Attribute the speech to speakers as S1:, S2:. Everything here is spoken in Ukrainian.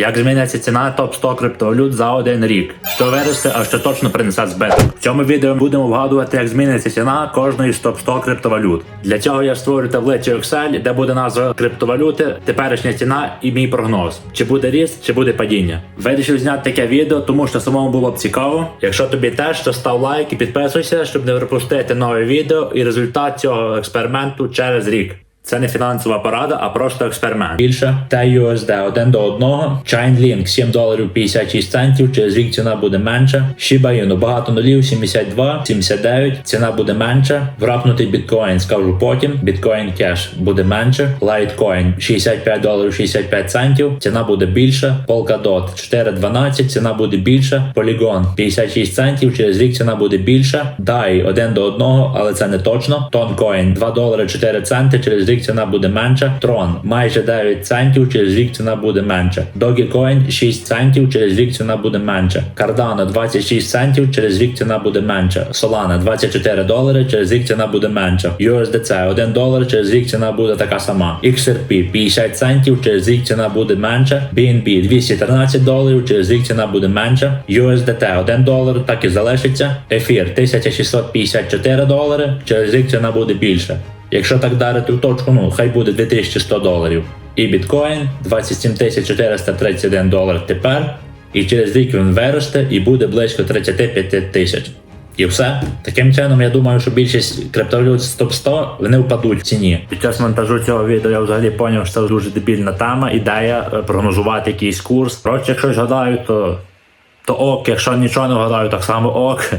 S1: Як зміниться ціна топ 100 криптовалют за один рік? Що виросте, а що точно принесе збиток? В цьому відео ми будемо вгадувати, як зміниться ціна кожної з топ 100 криптовалют. Для цього я створю таблицю Excel, де буде назва криптовалюти, теперішня ціна і мій прогноз. Чи буде ріст, чи буде падіння. Вирішив зняти таке відео, тому що самому було б цікаво. Якщо тобі теж, то став лайк і підписуйся, щоб не пропустити нове відео і результат цього експерименту через рік. Це не фінансова порада, а просто експеримент. Більше TUSD 1 до 1, Chainlink 7 доларів 56 центів, через рік ціна буде менша. Shiba Inu багато нулів 72, 79, ціна буде менша. Врапнутий біткоін скажу потім. Біткоін кеш буде менше. Litecoin 65 доларів 65 центів, ціна буде більша. Polkadot 4.12, ціна буде більша. Polygon 56 центів, через рік ціна буде більша. DAI 1 до 1, але це не точно. Toncoin 2 долари 4 центи, через рік ціна буде менша. Tron майже 9 центів, через рік ціна буде менша. Dogecoin 6 центів, через рік ціна буде менша. Cardano 26 центів, через рік ціна буде менша. Solana 24 долари, через рік ціна буде менша. USDC 1 долар, через рік ціна буде така сама. XRP 50 центів, через рік ціна буде менша. BNB 213 доларів, через рік ціна буде менша. USDT 1 долар, так і залишиться. Ефір 1654 долари, через рік ціна буде більша. Якщо так дарити в точку, ну хай буде 2100 доларів. І біткоін 27 431 долар тепер. І через рік він виросте і буде близько 35 тисяч. І все. Таким чином, я думаю, що більшість криптовалют з топ 100 вони впадуть в ціні. Під час монтажу цього відео я взагалі зрозумів, що це дуже дебільна тема, ідея е, прогнозувати якийсь курс. Коротше, якщо згадаю, то, то ок, якщо нічого не вгадаю, так само ок.